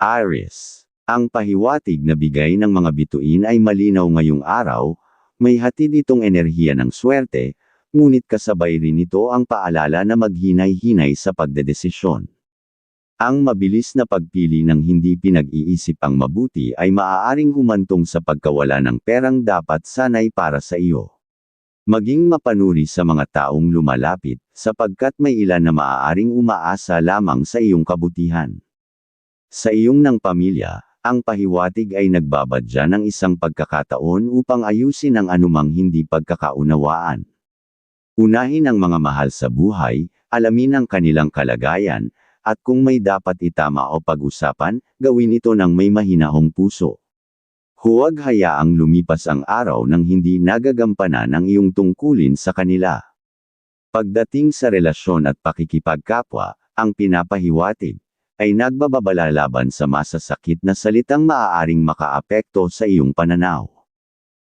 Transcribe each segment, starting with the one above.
Aries. Ang pahiwatig na bigay ng mga bituin ay malinaw ngayong araw, may hatid itong enerhiya ng swerte, ngunit kasabay rin ito ang paalala na maghinay-hinay sa pagdedesisyon. Ang mabilis na pagpili ng hindi pinag-iisip ang mabuti ay maaaring humantong sa pagkawala ng perang dapat sanay para sa iyo. Maging mapanuri sa mga taong lumalapit, sapagkat may ilan na maaaring umaasa lamang sa iyong kabutihan. Sa iyong ng pamilya, ang pahiwatig ay nagbabadya ng isang pagkakataon upang ayusin ang anumang hindi pagkakaunawaan. Unahin ang mga mahal sa buhay, alamin ang kanilang kalagayan, at kung may dapat itama o pag-usapan, gawin ito ng may mahinahong puso. Huwag hayaang lumipas ang araw nang hindi nagagampanan ang iyong tungkulin sa kanila. Pagdating sa relasyon at pakikipagkapwa, ang pinapahiwatig, ay nagbababala laban sa masasakit na salitang maaaring makaapekto sa iyong pananaw.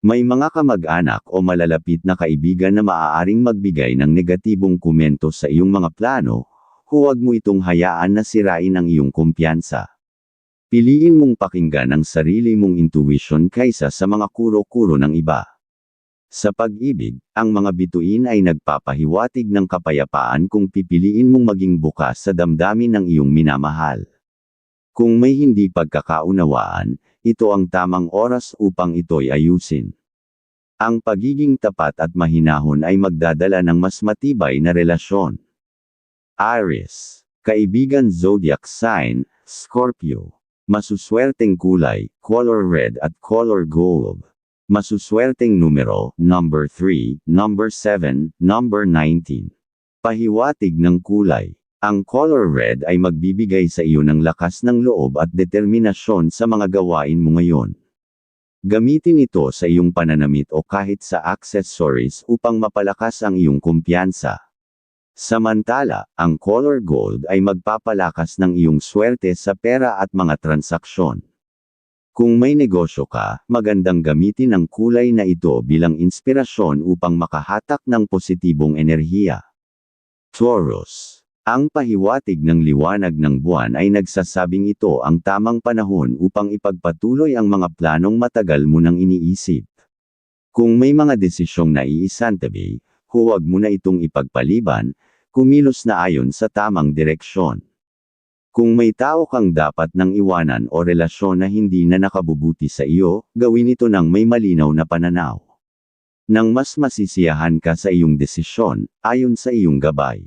May mga kamag-anak o malalapit na kaibigan na maaaring magbigay ng negatibong komento sa iyong mga plano, huwag mo itong hayaan na sirain ang iyong kumpiyansa. Piliin mong pakinggan ang sarili mong intuition kaysa sa mga kuro-kuro ng iba. Sa pag-ibig, ang mga bituin ay nagpapahiwatig ng kapayapaan kung pipiliin mong maging bukas sa damdamin ng iyong minamahal. Kung may hindi pagkakaunawaan, ito ang tamang oras upang ito'y ayusin. Ang pagiging tapat at mahinahon ay magdadala ng mas matibay na relasyon. Aries, Kaibigan Zodiac Sign, Scorpio. Masuswerteng kulay, color red at color gold. Masuswerteng numero, number 3, number 7, number 19. Pahiwatig ng kulay. Ang color red ay magbibigay sa iyo ng lakas ng loob at determinasyon sa mga gawain mo ngayon. Gamitin ito sa iyong pananamit o kahit sa accessories upang mapalakas ang iyong kumpiyansa. Samantala, ang color gold ay magpapalakas ng iyong swerte sa pera at mga transaksyon. Kung may negosyo ka, magandang gamitin ang kulay na ito bilang inspirasyon upang makahatak ng positibong enerhiya. Taurus. Ang pahiwatig ng liwanag ng buwan ay nagsasabing ito ang tamang panahon upang ipagpatuloy ang mga planong matagal mo nang iniisip. Kung may mga desisyong naiisantabi, huwag mo na itong ipagpaliban, kumilos na ayon sa tamang direksyon. Kung may tao kang dapat nang iwanan o relasyon na hindi na nakabubuti sa iyo, gawin ito ng may malinaw na pananaw. Nang mas masisiyahan ka sa iyong desisyon, ayon sa iyong gabay.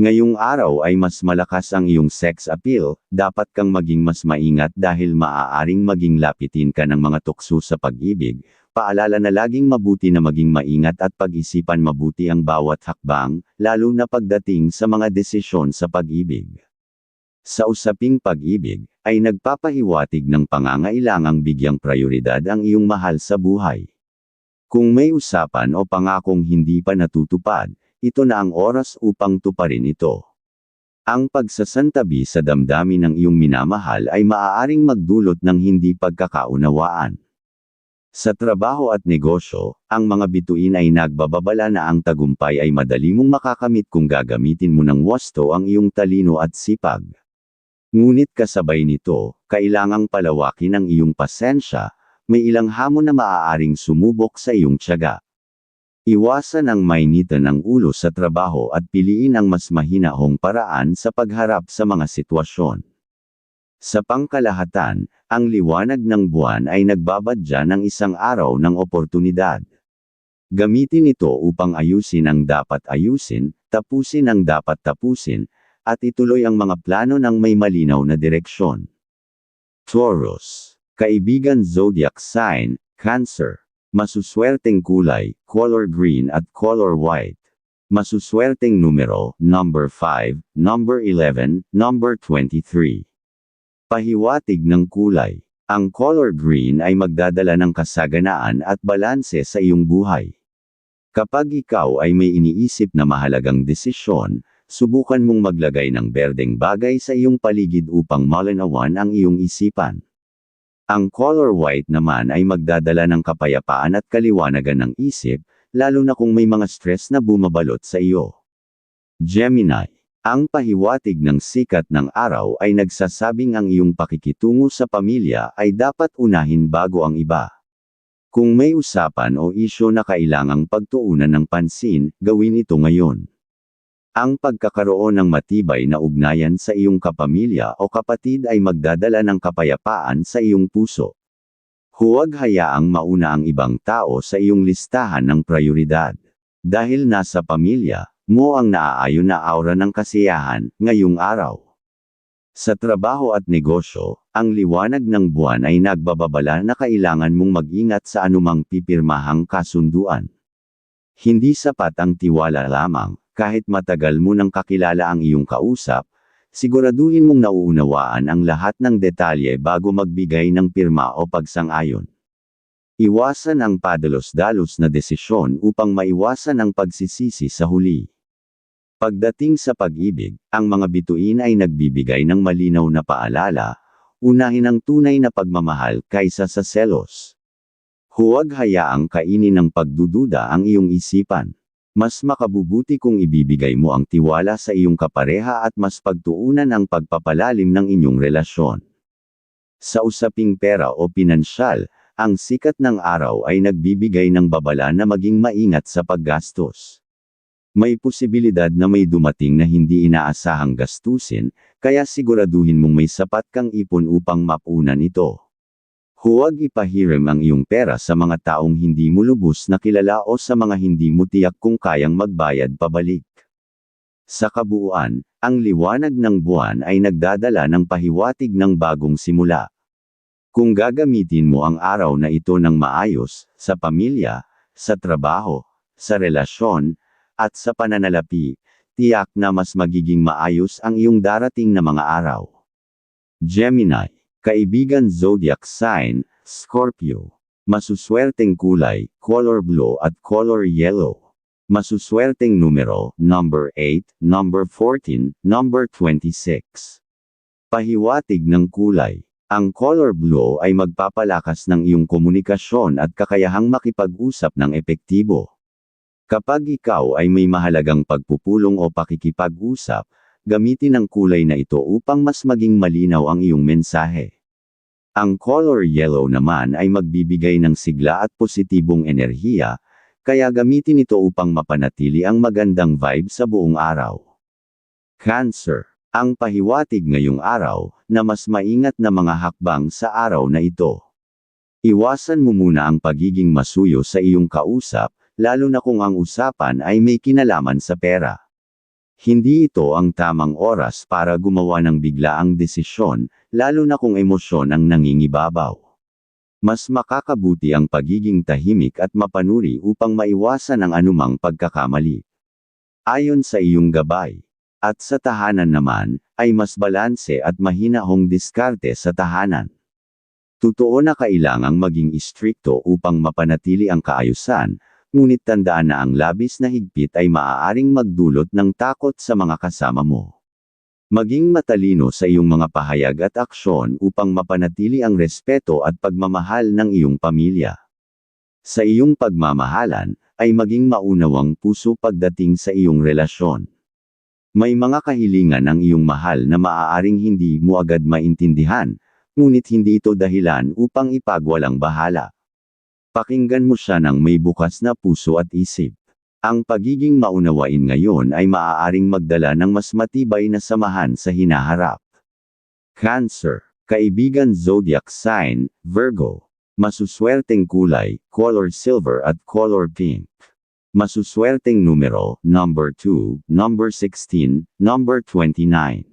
Ngayong araw ay mas malakas ang iyong sex appeal, dapat kang maging mas maingat dahil maaaring maging lapitin ka ng mga tukso sa pag-ibig, paalala na laging mabuti na maging maingat at pag-isipan mabuti ang bawat hakbang, lalo na pagdating sa mga desisyon sa pag-ibig. Sa usaping pag-ibig, ay nagpapahiwatig ng pangangailangang bigyang prioridad ang iyong mahal sa buhay. Kung may usapan o pangakong hindi pa natutupad, ito na ang oras upang tuparin ito. Ang pagsasantabi sa damdamin ng iyong minamahal ay maaaring magdulot ng hindi pagkakaunawaan. Sa trabaho at negosyo, ang mga bituin ay nagbababala na ang tagumpay ay madali mong makakamit kung gagamitin mo ng wasto ang iyong talino at sipag. Ngunit kasabay nito, kailangang palawakin ang iyong pasensya, may ilang hamon na maaaring sumubok sa iyong tiyaga. Iwasan ang mainitan ng ulo sa trabaho at piliin ang mas mahinahong paraan sa pagharap sa mga sitwasyon. Sa pangkalahatan, ang liwanag ng buwan ay nagbabadya ng isang araw ng oportunidad. Gamitin ito upang ayusin ang dapat ayusin, tapusin ang dapat tapusin, at ituloy ang mga plano ng may malinaw na direksyon. Taurus. Kaibigan Zodiac Sign, Cancer. Masuswerteng kulay, color green at color white. Masuswerteng numero, number 5, number 11, number 23. Pahiwatig ng kulay. Ang color green ay magdadala ng kasaganaan at balanse sa iyong buhay. Kapag ikaw ay may iniisip na mahalagang desisyon, subukan mong maglagay ng berdeng bagay sa iyong paligid upang malinawan ang iyong isipan. Ang color white naman ay magdadala ng kapayapaan at kaliwanagan ng isip, lalo na kung may mga stress na bumabalot sa iyo. Gemini. Ang pahiwatig ng sikat ng araw ay nagsasabing ang iyong pakikitungo sa pamilya ay dapat unahin bago ang iba. Kung may usapan o isyo na kailangang pagtuunan ng pansin, gawin ito ngayon. Ang pagkakaroon ng matibay na ugnayan sa iyong kapamilya o kapatid ay magdadala ng kapayapaan sa iyong puso. Huwag hayaang mauna ang ibang tao sa iyong listahan ng prioridad. Dahil nasa pamilya, mo ang naaayon na aura ng kasiyahan, ngayong araw. Sa trabaho at negosyo, ang liwanag ng buwan ay nagbababala na kailangan mong mag-ingat sa anumang pipirmahang kasunduan. Hindi sapat ang tiwala lamang, kahit matagal mo nang kakilala ang iyong kausap, siguraduhin mong nauunawaan ang lahat ng detalye bago magbigay ng pirma o pagsang-ayon. Iwasan ang padalos-dalos na desisyon upang maiwasan ang pagsisisi sa huli. Pagdating sa pag-ibig, ang mga bituin ay nagbibigay ng malinaw na paalala, unahin ang tunay na pagmamahal kaysa sa selos. Huwag hayaang kainin ng pagdududa ang iyong isipan. Mas makabubuti kung ibibigay mo ang tiwala sa iyong kapareha at mas pagtuunan ang pagpapalalim ng inyong relasyon. Sa usaping pera o pinansyal, ang sikat ng araw ay nagbibigay ng babala na maging maingat sa paggastos. May posibilidad na may dumating na hindi inaasahang gastusin, kaya siguraduhin mong may sapat kang ipon upang mapunan ito. Huwag ipahiram ang iyong pera sa mga taong hindi mo lubos na kilala o sa mga hindi mo tiyak kung kayang magbayad pabalik. Sa kabuuan, ang liwanag ng buwan ay nagdadala ng pahiwatig ng bagong simula. Kung gagamitin mo ang araw na ito ng maayos, sa pamilya, sa trabaho, sa relasyon, at sa pananalapi, tiyak na mas magiging maayos ang iyong darating na mga araw. Gemini Kaibigan zodiac sign, Scorpio. Masuswerteng kulay, color blue at color yellow. Masuswerteng numero, number 8, number 14, number 26. Pahiwatig ng kulay. Ang color blue ay magpapalakas ng iyong komunikasyon at kakayahang makipag-usap ng epektibo. Kapag ikaw ay may mahalagang pagpupulong o pakikipag-usap, gamitin ang kulay na ito upang mas maging malinaw ang iyong mensahe. Ang color yellow naman ay magbibigay ng sigla at positibong enerhiya, kaya gamitin ito upang mapanatili ang magandang vibe sa buong araw. Cancer. Ang pahiwatig ngayong araw, na mas maingat na mga hakbang sa araw na ito. Iwasan mo muna ang pagiging masuyo sa iyong kausap, lalo na kung ang usapan ay may kinalaman sa pera. Hindi ito ang tamang oras para gumawa ng biglaang desisyon, lalo na kung emosyon ang nangingibabaw. Mas makakabuti ang pagiging tahimik at mapanuri upang maiwasan ang anumang pagkakamali. Ayon sa iyong gabay. At sa tahanan naman, ay mas balanse at mahinahong diskarte sa tahanan. Totoo na kailangang maging istrikto upang mapanatili ang kaayusan, ngunit tandaan na ang labis na higpit ay maaaring magdulot ng takot sa mga kasama mo. Maging matalino sa iyong mga pahayag at aksyon upang mapanatili ang respeto at pagmamahal ng iyong pamilya. Sa iyong pagmamahalan, ay maging maunawang puso pagdating sa iyong relasyon. May mga kahilingan ang iyong mahal na maaaring hindi mo agad maintindihan, ngunit hindi ito dahilan upang ipagwalang bahala. Pakinggan mo siya ng may bukas na puso at isip. Ang pagiging maunawain ngayon ay maaaring magdala ng mas matibay na samahan sa hinaharap. Cancer, kaibigan zodiac sign, Virgo. Masuswerteng kulay, color silver at color pink. Masuswerteng numero, number 2, number 16, number 29.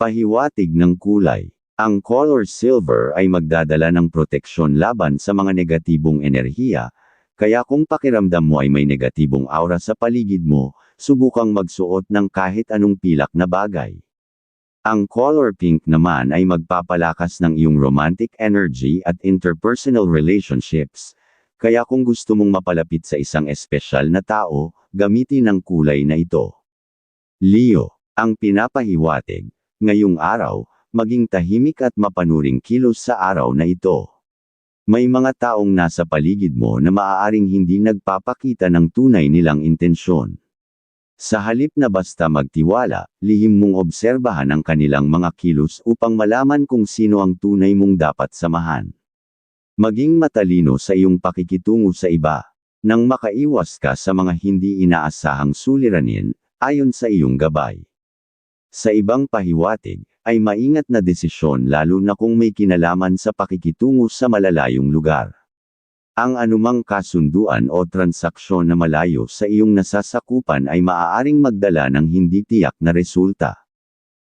Pahiwatig ng kulay. Ang color silver ay magdadala ng proteksyon laban sa mga negatibong enerhiya, kaya kung pakiramdam mo ay may negatibong aura sa paligid mo, subukang magsuot ng kahit anong pilak na bagay. Ang color pink naman ay magpapalakas ng iyong romantic energy at interpersonal relationships, kaya kung gusto mong mapalapit sa isang espesyal na tao, gamitin ang kulay na ito. Leo, ang pinapahiwatig, ngayong araw, maging tahimik at mapanuring kilos sa araw na ito. May mga taong nasa paligid mo na maaaring hindi nagpapakita ng tunay nilang intensyon. Sa halip na basta magtiwala, lihim mong obserbahan ang kanilang mga kilos upang malaman kung sino ang tunay mong dapat samahan. Maging matalino sa iyong pakikitungo sa iba, nang makaiwas ka sa mga hindi inaasahang suliranin, ayon sa iyong gabay. Sa ibang pahiwatig, ay maingat na desisyon lalo na kung may kinalaman sa pakikitungo sa malalayong lugar. Ang anumang kasunduan o transaksyon na malayo sa iyong nasasakupan ay maaaring magdala ng hindi tiyak na resulta.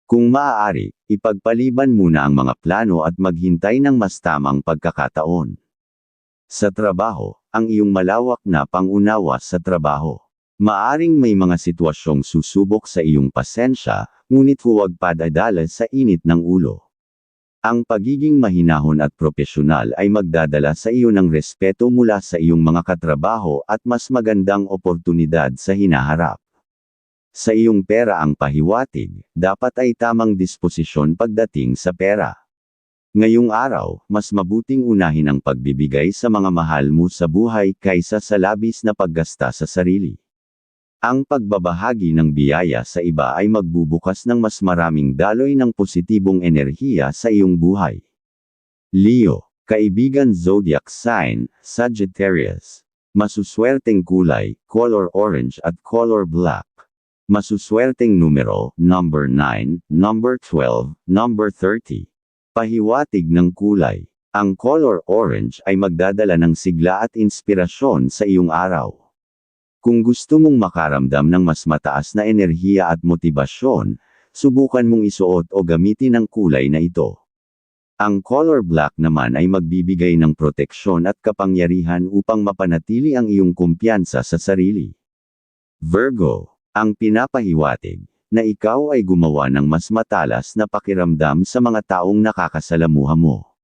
Kung maaari, ipagpaliban muna ang mga plano at maghintay ng mas tamang pagkakataon. Sa trabaho, ang iyong malawak na pangunawa sa trabaho. Maaring may mga sitwasyong susubok sa iyong pasensya, ngunit huwag padadala sa init ng ulo. Ang pagiging mahinahon at propesyonal ay magdadala sa iyo ng respeto mula sa iyong mga katrabaho at mas magandang oportunidad sa hinaharap. Sa iyong pera ang pahiwatig, dapat ay tamang disposisyon pagdating sa pera. Ngayong araw, mas mabuting unahin ang pagbibigay sa mga mahal mo sa buhay kaysa sa labis na paggasta sa sarili. Ang pagbabahagi ng biyaya sa iba ay magbubukas ng mas maraming daloy ng positibong enerhiya sa iyong buhay. Leo, kaibigan zodiac sign, Sagittarius. Masuswerteng kulay, color orange at color black. Masuswerteng numero, number 9, number 12, number 30. Pahiwatig ng kulay. Ang color orange ay magdadala ng sigla at inspirasyon sa iyong araw. Kung gusto mong makaramdam ng mas mataas na enerhiya at motibasyon, subukan mong isuot o gamitin ang kulay na ito. Ang color black naman ay magbibigay ng proteksyon at kapangyarihan upang mapanatili ang iyong kumpiyansa sa sarili. Virgo, ang pinapahiwatig, na ikaw ay gumawa ng mas matalas na pakiramdam sa mga taong nakakasalamuha mo.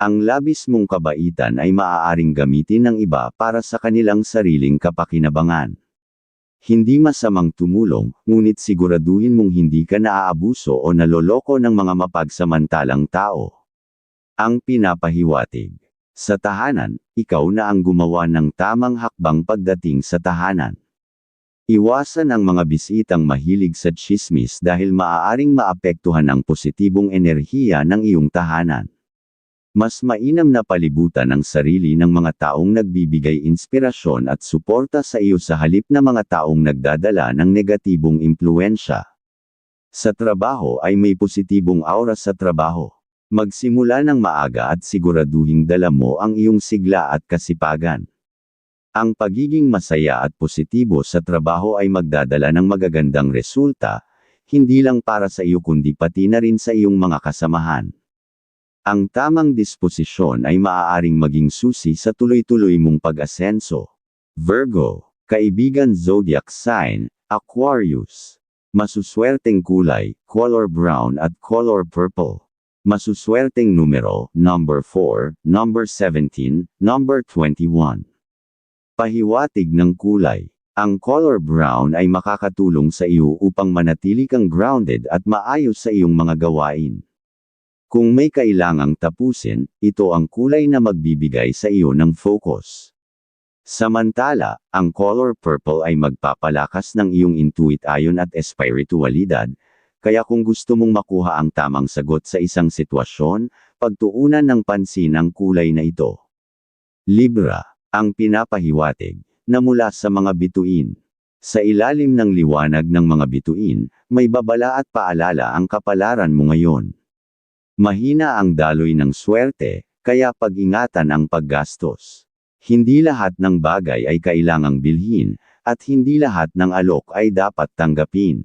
Ang labis mong kabaitan ay maaaring gamitin ng iba para sa kanilang sariling kapakinabangan. Hindi masamang tumulong, ngunit siguraduhin mong hindi ka naaabuso o naloloko ng mga mapagsamantalang tao. Ang pinapahiwatig. Sa tahanan, ikaw na ang gumawa ng tamang hakbang pagdating sa tahanan. Iwasan ang mga bisitang mahilig sa chismis dahil maaaring maapektuhan ang positibong enerhiya ng iyong tahanan. Mas mainam na palibutan ang sarili ng mga taong nagbibigay inspirasyon at suporta sa iyo sa halip na mga taong nagdadala ng negatibong impluensya. Sa trabaho ay may positibong aura sa trabaho. Magsimula ng maaga at siguraduhing dala mo ang iyong sigla at kasipagan. Ang pagiging masaya at positibo sa trabaho ay magdadala ng magagandang resulta, hindi lang para sa iyo kundi pati na rin sa iyong mga kasamahan. Ang tamang disposisyon ay maaaring maging susi sa tuloy-tuloy mong pag-asenso. Virgo, kaibigan zodiac sign, Aquarius. Masuswerteng kulay, color brown at color purple. Masuswerteng numero, number 4, number 17, number 21. Pahiwatig ng kulay. Ang color brown ay makakatulong sa iyo upang manatili kang grounded at maayos sa iyong mga gawain. Kung may kailangang tapusin, ito ang kulay na magbibigay sa iyo ng focus. Samantala, ang color purple ay magpapalakas ng iyong intuit ayon at espiritualidad, kaya kung gusto mong makuha ang tamang sagot sa isang sitwasyon, pagtuunan ng pansin ang kulay na ito. Libra, ang pinapahiwatig, na mula sa mga bituin. Sa ilalim ng liwanag ng mga bituin, may babala at paalala ang kapalaran mo ngayon. Mahina ang daloy ng swerte, kaya pag-ingatan ang paggastos. Hindi lahat ng bagay ay kailangang bilhin, at hindi lahat ng alok ay dapat tanggapin.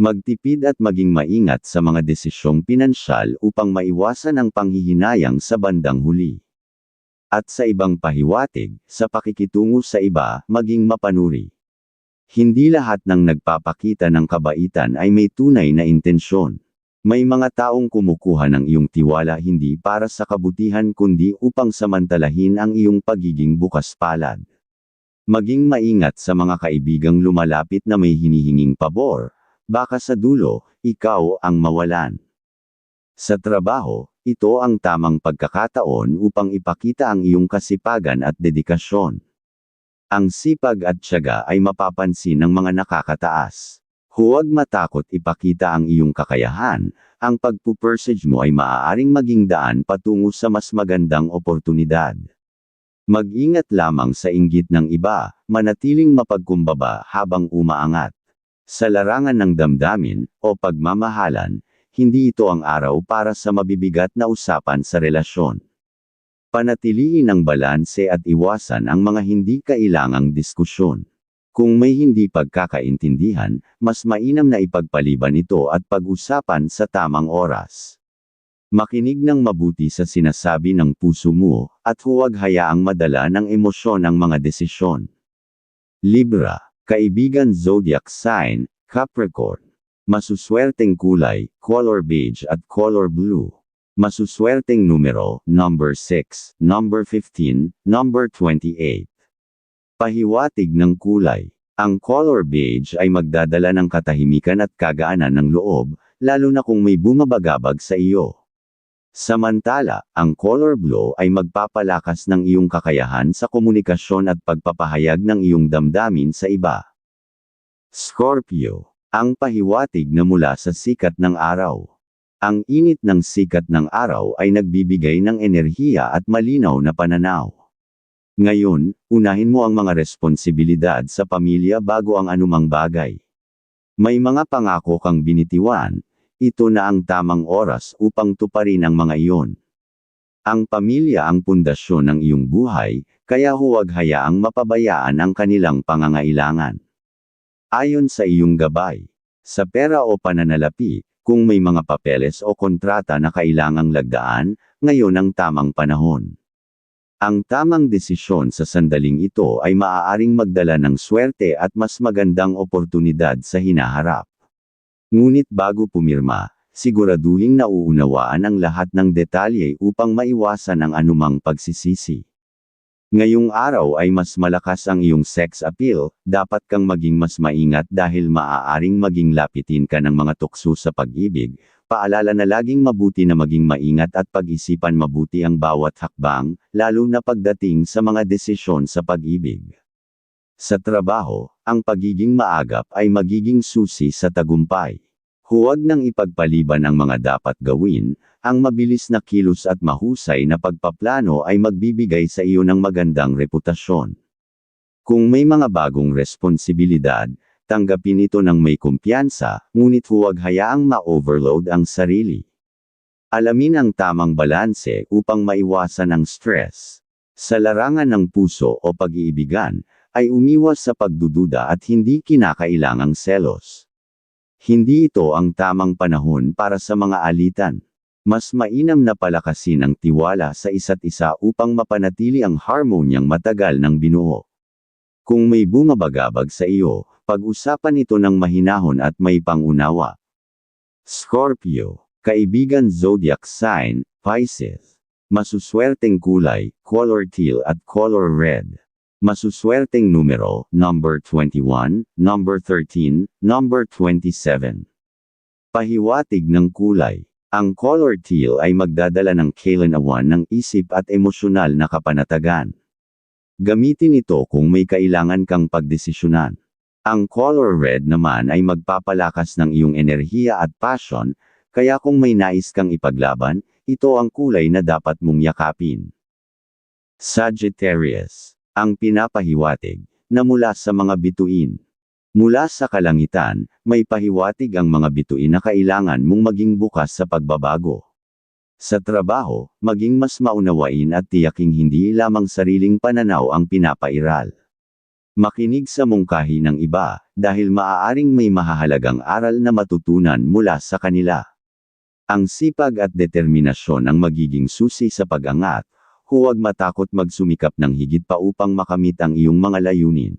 Magtipid at maging maingat sa mga desisyong pinansyal upang maiwasan ang panghihinayang sa bandang huli. At sa ibang pahiwatig, sa pakikitungo sa iba, maging mapanuri. Hindi lahat ng nagpapakita ng kabaitan ay may tunay na intensyon. May mga taong kumukuha ng iyong tiwala hindi para sa kabutihan kundi upang samantalahin ang iyong pagiging bukas palad. Maging maingat sa mga kaibigang lumalapit na may hinihinging pabor, baka sa dulo, ikaw ang mawalan. Sa trabaho, ito ang tamang pagkakataon upang ipakita ang iyong kasipagan at dedikasyon. Ang sipag at tiyaga ay mapapansin ng mga nakakataas. Huwag matakot ipakita ang iyong kakayahan, ang pagpupursage mo ay maaaring maging daan patungo sa mas magandang oportunidad. Mag-ingat lamang sa inggit ng iba, manatiling mapagkumbaba habang umaangat. Sa larangan ng damdamin, o pagmamahalan, hindi ito ang araw para sa mabibigat na usapan sa relasyon. Panatiliin ang balanse at iwasan ang mga hindi kailangang diskusyon. Kung may hindi pagkakaintindihan, mas mainam na ipagpaliban ito at pag-usapan sa tamang oras. Makinig ng mabuti sa sinasabi ng puso mo, at huwag hayaang madala ng emosyon ang mga desisyon. Libra, Kaibigan Zodiac Sign, Capricorn. Masuswerteng kulay, color beige at color blue. Masuswerteng numero, number 6, number 15, number 28. Pahiwatig ng kulay. Ang color beige ay magdadala ng katahimikan at kagaanan ng loob, lalo na kung may bumabagabag sa iyo. Samantala, ang color blue ay magpapalakas ng iyong kakayahan sa komunikasyon at pagpapahayag ng iyong damdamin sa iba. Scorpio ang pahiwatig na mula sa sikat ng araw. Ang init ng sikat ng araw ay nagbibigay ng enerhiya at malinaw na pananaw. Ngayon, unahin mo ang mga responsibilidad sa pamilya bago ang anumang bagay. May mga pangako kang binitiwan, ito na ang tamang oras upang tuparin ang mga iyon. Ang pamilya ang pundasyon ng iyong buhay, kaya huwag hayaang mapabayaan ang kanilang pangangailangan. Ayon sa iyong gabay, sa pera o pananalapi, kung may mga papeles o kontrata na kailangang lagdaan, ngayon ang tamang panahon. Ang tamang desisyon sa sandaling ito ay maaaring magdala ng swerte at mas magandang oportunidad sa hinaharap. Ngunit bago pumirma, siguraduhing nauunawaan ang lahat ng detalye upang maiwasan ang anumang pagsisisi. Ngayong araw ay mas malakas ang iyong sex appeal, dapat kang maging mas maingat dahil maaaring maging lapitin ka ng mga tukso sa pag-ibig. Paalala na laging mabuti na maging maingat at pag-isipan mabuti ang bawat hakbang, lalo na pagdating sa mga desisyon sa pag-ibig. Sa trabaho, ang pagiging maagap ay magiging susi sa tagumpay. Huwag nang ipagpaliban ang mga dapat gawin, ang mabilis na kilos at mahusay na pagpaplano ay magbibigay sa iyo ng magandang reputasyon. Kung may mga bagong responsibilidad, tanggapin ito ng may kumpiyansa, ngunit huwag hayaang ma-overload ang sarili. Alamin ang tamang balanse upang maiwasan ang stress. Sa larangan ng puso o pag-iibigan, ay umiwas sa pagdududa at hindi kinakailangang selos. Hindi ito ang tamang panahon para sa mga alitan. Mas mainam na palakasin ang tiwala sa isa't isa upang mapanatili ang harmonyang matagal ng binuo. Kung may bumabagabag sa iyo, pag-usapan ito ng mahinahon at may pangunawa. Scorpio, kaibigan zodiac sign, Pisces. Masuswerteng kulay, color teal at color red. Masuswerteng numero, number 21, number 13, number 27. Pahiwatig ng kulay. Ang color teal ay magdadala ng kailanawan ng isip at emosyonal na kapanatagan. Gamitin ito kung may kailangan kang pagdesisyonan. Ang color red naman ay magpapalakas ng iyong enerhiya at passion, kaya kung may nais kang ipaglaban, ito ang kulay na dapat mong yakapin. Sagittarius ang pinapahiwatig, na mula sa mga bituin. Mula sa kalangitan, may pahiwatig ang mga bituin na kailangan mong maging bukas sa pagbabago. Sa trabaho, maging mas maunawain at tiyaking hindi lamang sariling pananaw ang pinapairal. Makinig sa mungkahi ng iba, dahil maaaring may mahahalagang aral na matutunan mula sa kanila. Ang sipag at determinasyon ang magiging susi sa pag-angat, huwag matakot magsumikap ng higit pa upang makamit ang iyong mga layunin.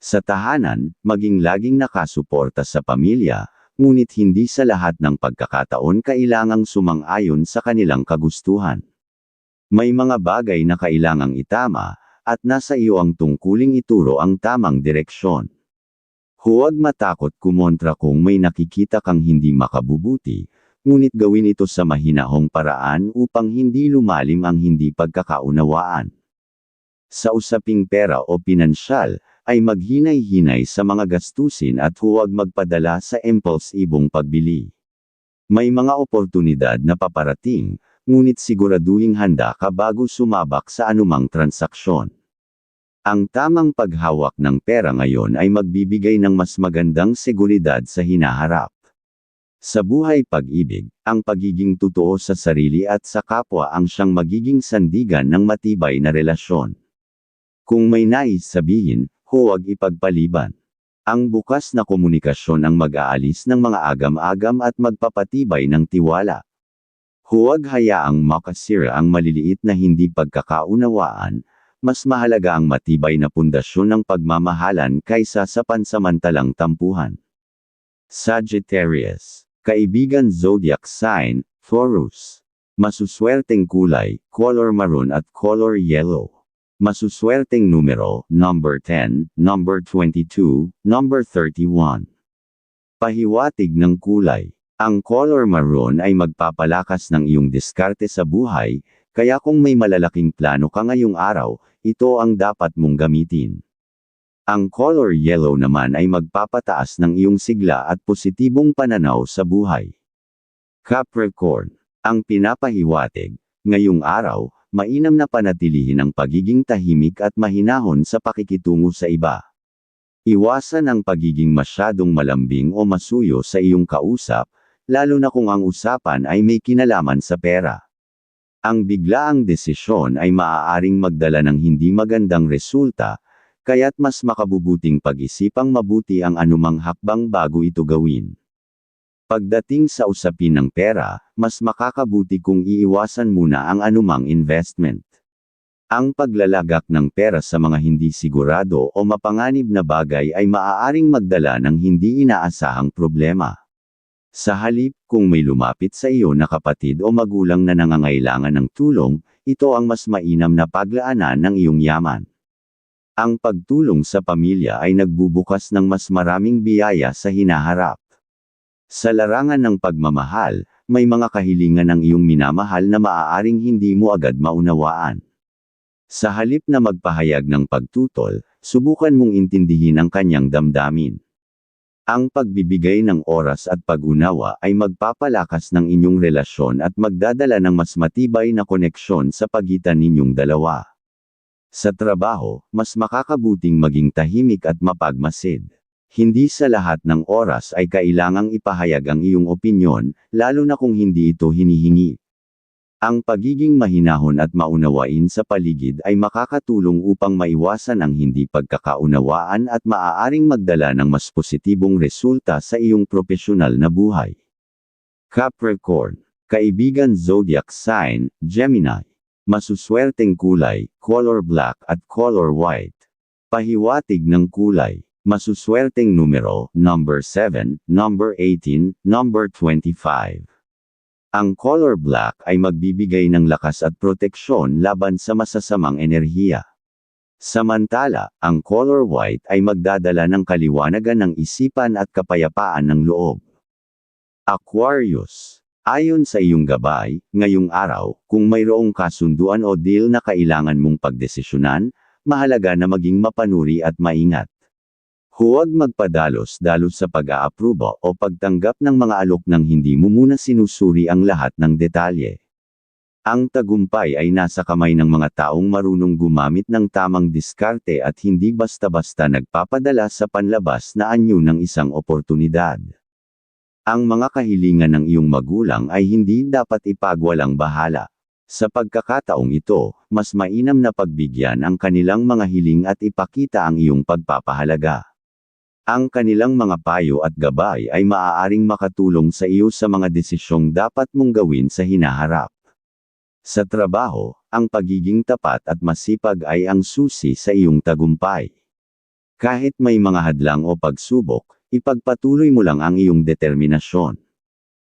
Sa tahanan, maging laging nakasuporta sa pamilya, ngunit hindi sa lahat ng pagkakataon kailangang sumang-ayon sa kanilang kagustuhan. May mga bagay na kailangang itama, at nasa iyo ang tungkuling ituro ang tamang direksyon. Huwag matakot kumontra kung may nakikita kang hindi makabubuti, ngunit gawin ito sa mahinahong paraan upang hindi lumalim ang hindi pagkakaunawaan. Sa usaping pera o pinansyal, ay maghinay-hinay sa mga gastusin at huwag magpadala sa impulsibong pagbili. May mga oportunidad na paparating, ngunit siguraduhing handa ka bago sumabak sa anumang transaksyon. Ang tamang paghawak ng pera ngayon ay magbibigay ng mas magandang seguridad sa hinaharap. Sa buhay pag-ibig, ang pagiging totoo sa sarili at sa kapwa ang siyang magiging sandigan ng matibay na relasyon. Kung may nais sabihin, huwag ipagpaliban. Ang bukas na komunikasyon ang mag-aalis ng mga agam-agam at magpapatibay ng tiwala. Huwag hayaang makasira ang maliliit na hindi pagkakaunawaan, mas mahalaga ang matibay na pundasyon ng pagmamahalan kaysa sa pansamantalang tampuhan. Sagittarius, Kaibigan Zodiac Sign, Taurus. Masuswerteng kulay, color maroon at color yellow. Masuswerteng numero, number 10, number 22, number 31. Pahiwatig ng kulay. Ang color maroon ay magpapalakas ng iyong diskarte sa buhay, kaya kung may malalaking plano ka ngayong araw, ito ang dapat mong gamitin. Ang color yellow naman ay magpapataas ng iyong sigla at positibong pananaw sa buhay. Capricorn. Ang pinapahiwatig, ngayong araw, mainam na panatilihin ang pagiging tahimik at mahinahon sa pakikitungo sa iba. Iwasan ang pagiging masyadong malambing o masuyo sa iyong kausap, lalo na kung ang usapan ay may kinalaman sa pera. Ang biglaang desisyon ay maaaring magdala ng hindi magandang resulta, kaya't mas makabubuting pag-isipang mabuti ang anumang hakbang bago ito gawin. Pagdating sa usapin ng pera, mas makakabuti kung iiwasan muna ang anumang investment. Ang paglalagak ng pera sa mga hindi sigurado o mapanganib na bagay ay maaaring magdala ng hindi inaasahang problema. Sa halip, kung may lumapit sa iyo na kapatid o magulang na nangangailangan ng tulong, ito ang mas mainam na paglaanan ng iyong yaman. Ang pagtulong sa pamilya ay nagbubukas ng mas maraming biyaya sa hinaharap. Sa larangan ng pagmamahal, may mga kahilingan ng iyong minamahal na maaaring hindi mo agad maunawaan. Sa halip na magpahayag ng pagtutol, subukan mong intindihin ang kanyang damdamin. Ang pagbibigay ng oras at pag-unawa ay magpapalakas ng inyong relasyon at magdadala ng mas matibay na koneksyon sa pagitan ninyong dalawa. Sa trabaho, mas makakabuting maging tahimik at mapagmasid. Hindi sa lahat ng oras ay kailangang ipahayag ang iyong opinyon, lalo na kung hindi ito hinihingi. Ang pagiging mahinahon at maunawain sa paligid ay makakatulong upang maiwasan ang hindi pagkakaunawaan at maaaring magdala ng mas positibong resulta sa iyong profesional na buhay. Capricorn, Kaibigan Zodiac Sign, Gemini. Masuswerteng kulay, color black at color white. Pahiwatig ng kulay. Masuswerteng numero, number 7, number 18, number 25. Ang color black ay magbibigay ng lakas at proteksyon laban sa masasamang enerhiya. Samantala, ang color white ay magdadala ng kaliwanagan ng isipan at kapayapaan ng loob. Aquarius. Ayon sa iyong gabay, ngayong araw, kung mayroong kasunduan o deal na kailangan mong pagdesisyonan, mahalaga na maging mapanuri at maingat. Huwag magpadalos-dalos sa pag-aapruba o pagtanggap ng mga alok nang hindi mo muna sinusuri ang lahat ng detalye. Ang tagumpay ay nasa kamay ng mga taong marunong gumamit ng tamang diskarte at hindi basta-basta nagpapadala sa panlabas na anyo ng isang oportunidad. Ang mga kahilingan ng iyong magulang ay hindi dapat ipagwalang bahala. Sa pagkakataong ito, mas mainam na pagbigyan ang kanilang mga hiling at ipakita ang iyong pagpapahalaga. Ang kanilang mga payo at gabay ay maaaring makatulong sa iyo sa mga desisyong dapat mong gawin sa hinaharap. Sa trabaho, ang pagiging tapat at masipag ay ang susi sa iyong tagumpay. Kahit may mga hadlang o pagsubok, ipagpatuloy mo lang ang iyong determinasyon.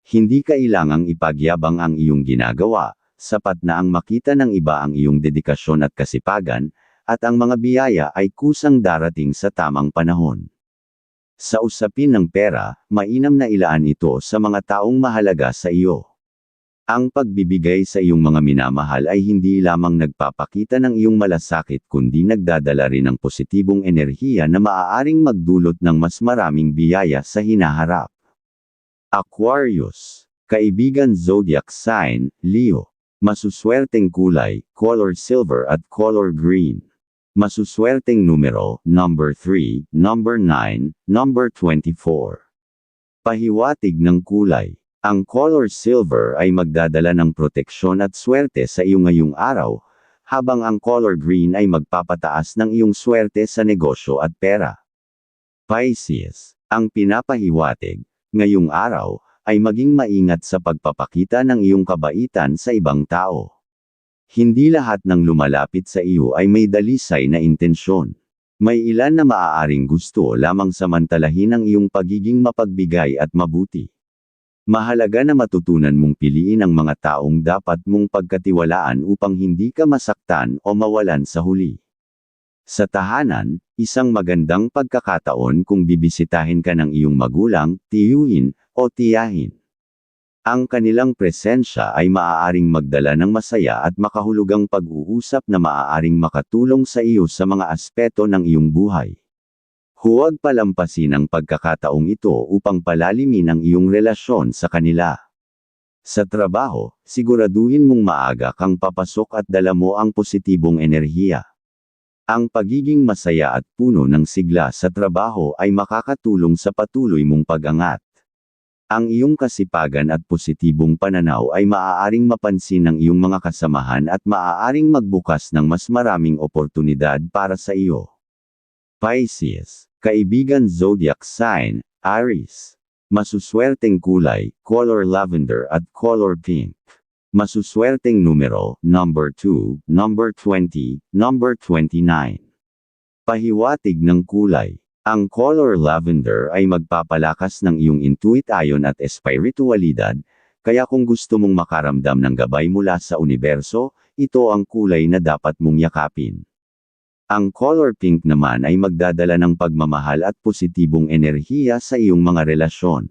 Hindi kailangang ipagyabang ang iyong ginagawa, sapat na ang makita ng iba ang iyong dedikasyon at kasipagan, at ang mga biyaya ay kusang darating sa tamang panahon. Sa usapin ng pera, mainam na ilaan ito sa mga taong mahalaga sa iyo. Ang pagbibigay sa iyong mga minamahal ay hindi lamang nagpapakita ng iyong malasakit kundi nagdadala rin ng positibong enerhiya na maaaring magdulot ng mas maraming biyaya sa hinaharap. Aquarius. Kaibigan Zodiac Sign, Leo. Masuswerteng kulay, color silver at color green. Masuswerteng numero, number 3, number 9, number 24. Pahiwatig ng kulay. Ang color silver ay magdadala ng proteksyon at swerte sa iyo ngayong araw, habang ang color green ay magpapataas ng iyong swerte sa negosyo at pera. Pisces, ang pinapahiwatig, ngayong araw, ay maging maingat sa pagpapakita ng iyong kabaitan sa ibang tao. Hindi lahat ng lumalapit sa iyo ay may dalisay na intensyon. May ilan na maaaring gusto lamang samantalahin ang iyong pagiging mapagbigay at mabuti. Mahalaga na matutunan mong piliin ang mga taong dapat mong pagkatiwalaan upang hindi ka masaktan o mawalan sa huli. Sa tahanan, isang magandang pagkakataon kung bibisitahin ka ng iyong magulang, tiyuhin, o tiyahin. Ang kanilang presensya ay maaaring magdala ng masaya at makahulugang pag-uusap na maaaring makatulong sa iyo sa mga aspeto ng iyong buhay. Huwag palampasin ang pagkakataong ito upang palalimin ang iyong relasyon sa kanila. Sa trabaho, siguraduhin mong maaga kang papasok at dala mo ang positibong enerhiya. Ang pagiging masaya at puno ng sigla sa trabaho ay makakatulong sa patuloy mong pag-angat. Ang iyong kasipagan at positibong pananaw ay maaaring mapansin ng iyong mga kasamahan at maaaring magbukas ng mas maraming oportunidad para sa iyo. Pisces, kaibigan zodiac sign, Aries. Masuswerteng kulay, color lavender at color pink. Masuswerteng numero, number 2, number 20, number 29. Pahiwatig ng kulay. Ang color lavender ay magpapalakas ng iyong intuit ayon at espiritualidad, kaya kung gusto mong makaramdam ng gabay mula sa universo, ito ang kulay na dapat mong yakapin. Ang color pink naman ay magdadala ng pagmamahal at positibong enerhiya sa iyong mga relasyon.